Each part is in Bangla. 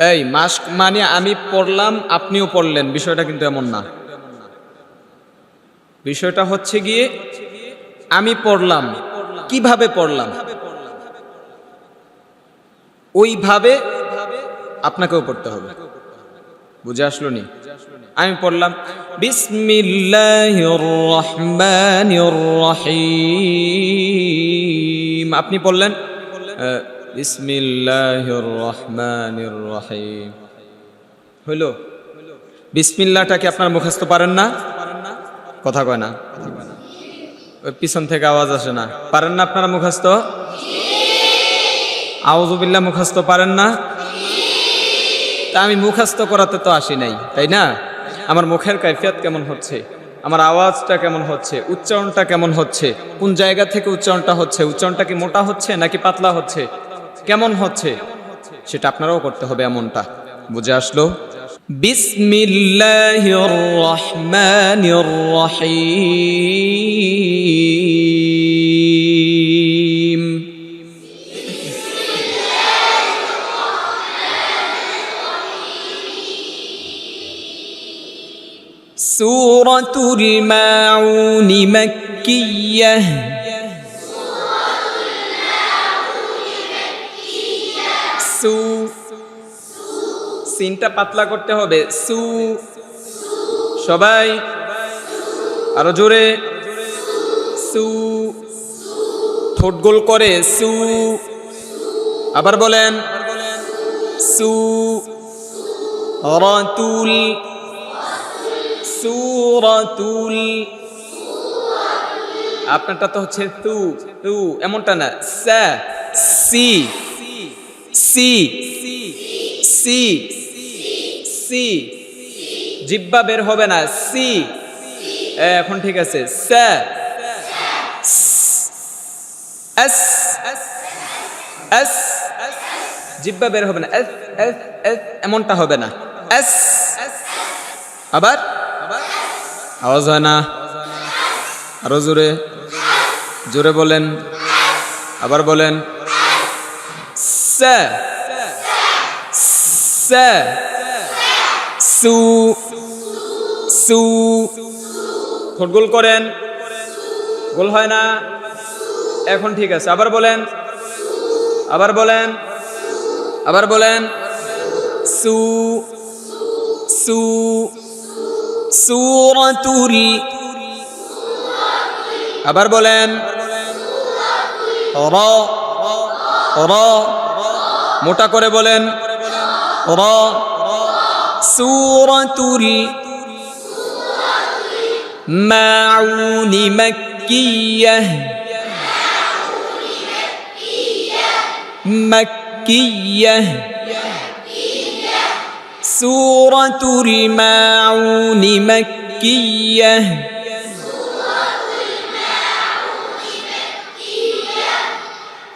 এই মাস্ক মানে আমি পড়লাম, আপনিও পড়লেন। বিষয়টা কিন্তু এমন না। বিষয়টা হচ্ছে গিয়ে, আমি পড়লাম। কীভাবে পড়লাম? ওইভাবে আপনাকেও পড়তে হবে। বুঝে আসলো নি? আমি পড়লাম রহিম। আপনি পড়লেন? বিসমিল্লাহির রহমানির রহিম হইল। বিসমিল্লাহটাকে আপনার মুখস্থ পারেন না? কথা কয় না। ওই পিছন থেকে আওয়াজ আসে না। পারেন না আপনারা মুখস্থ? আউজুবিল্লাহ মুখস্থ পারেন না? তা আমি মুখস্থ করাতে তো আসি নাই, তাই না? আমার মুখের কাইফিয়াত কেমন হচ্ছে? আমার আওয়াজটা কেমন হচ্ছে? উচ্চারণটা কেমন হচ্ছে? কোন জায়গা থেকে উচ্চারণটা হচ্ছে? উচ্চারণটা কি মোটা হচ্ছে নাকি পাতলা হচ্ছে? কেমন হচ্ছে? সেটা আপনারাও করতে হবে এমনটা। বুঝে আসলো? সুরতুল মাউনি মক্কিয়া। সিনটা পাতলা করতে হবে। সু। সবাই। আরও জোরে। সু। ঠোঁট গোল করে। সু। আবার বলেন। সু। রাতুল সুরাতুল। আপনারটা তো হচ্ছে তু। তু। এমনটা না। সি। সি। সি। সি। জিব্বা বের হবে না, সি। এখন ঠিক আছে। জিব্বা বের হবে না। এমনটা হবে না। এস। আবার? আওয়াজ হয় না। আরও জোরে। জোরে বলেন। আবার বলেন। সা। সা। সু সু। ঠোঁট গোল করেন। গোল হয় না। এখন ঠিক আছে। আবার বলেন। আবার বলেন। আবার বলেন। সু সু। সুরাতুল আবার বলেন। র র। মোটা করে বলেন। র سورة الماعون مكية. مكية. سورة الماعون مكية.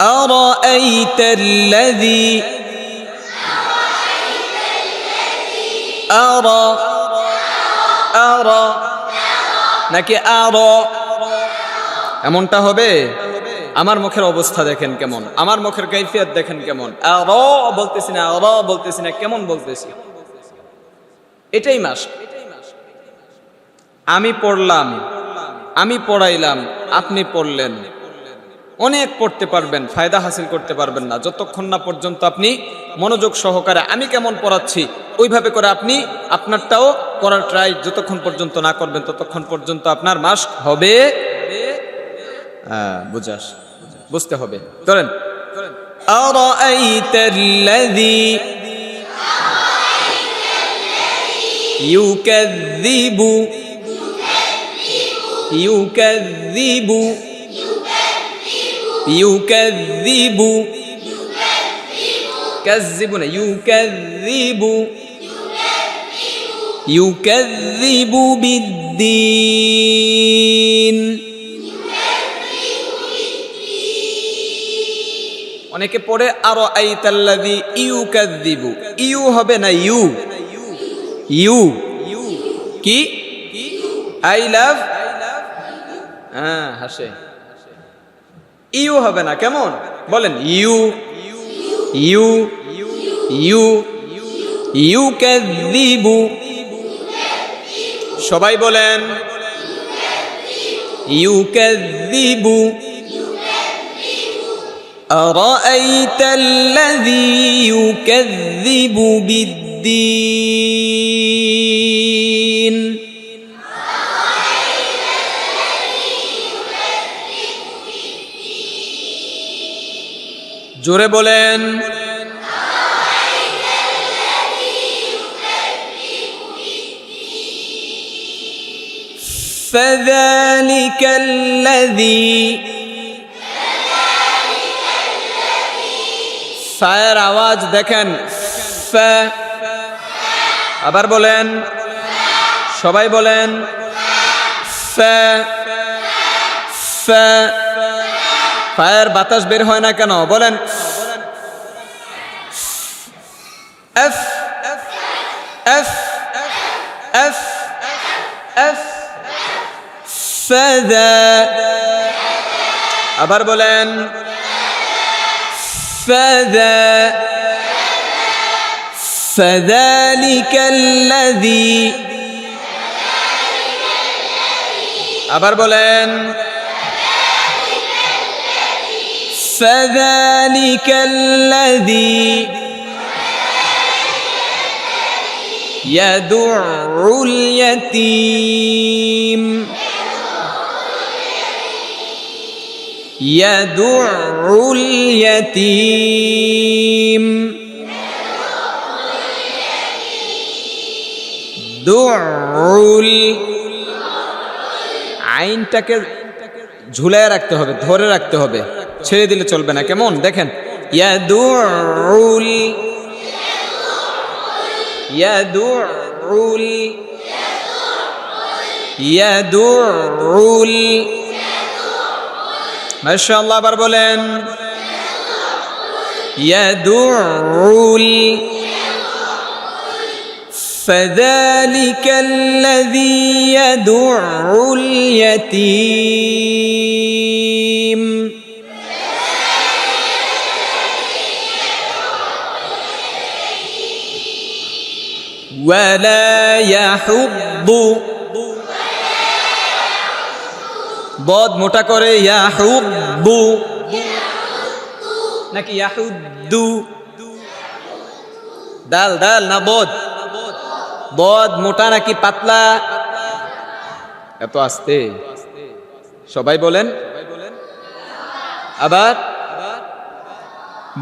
أرأيت الذي أرى أرى নাকি আর এমনটা হবে আমার মুখের অবস্থা দেখেন কেমন আমার মুখের কৈফিয়ত দেখেন কেমন আর বলতেছি না আর বলতেছি না কেমন বলতেছি এটাই মাস আমি পড়লাম আমি পড়াইলাম আপনি পড়লেন অনেক পড়তে পারবেন ফায়দা হাসিল করতে পারবেন না যতক্ষণ না পর্যন্ত আপনি মনোযোগ সহকারে আমি কেমন পড়াচ্ছি ওইভাবে করে আপনি আপনারটাও করার ট্রাই যতক্ষণ পর্যন্ত না করবেন ততক্ষণ পর্যন্ত আপনার মাস্ক হবে হ্যাঁ বুঝাস বুঝতে হবে ধরেন أرأيت الذي يكذب يكذب ইউকাযযিবু না ইউকাযযিবু ইউকাযযিবু বিদ্দীন। অনেকে পড়ে আরও আইতাল্লাযী ইউকাযযিবু ইউ হবে না ইউ। ইউ। কি? I love? হ্যাঁ হাসে। ইউ হবে না, কেমন? বলেন, ইউ। ইউ ইউ ইউ ক্যাদিবু সবাই বলেন ইউ ক্যাদিবু أرأيت الذي يكذب بالدين জোরে বলেন فذلك الذي ফায়ের আওয়াজ দেখেন ফা আবার বলেন সবাই বলেন ফা ফা ফায়ার বাতাস বের হয় না কেন বলেন এফ এফ এফ এফ ফাদা আবার বলেন فذا فذلك الذي আবার বলেন فذلك الذي يدع اليتيم يدع اليتيم দুল আইনটাকে ঝুলায় রাখতে হবে ধরে রাখতে হবে ছেড়ে দিলে চলবে না কেমন দেখেন ইয়াদুল ইয়াদুল ইয়াদুল মাশাআল্লাহ আবার বলেন ইয়াদুল فذلك الذي يدع اليتيم ولا يحض বদ মোটা করে ইয়াহুব্বু নাকি ইয়াহুদ্দু দাল দাল না বদ বদ মোটা নাকি পাতলা এত আস্তে সবাই বলেন আবার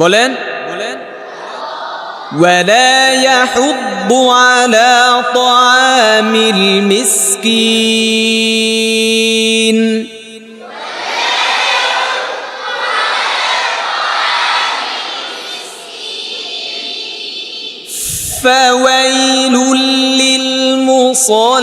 বলেন বলেন ولا يحض على طعام المسكين. فويل للمصلين.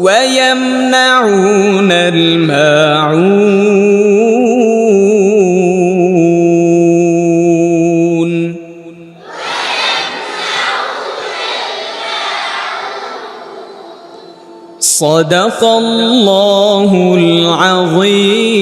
ويمنعون الماعون. صدق الله العظيم.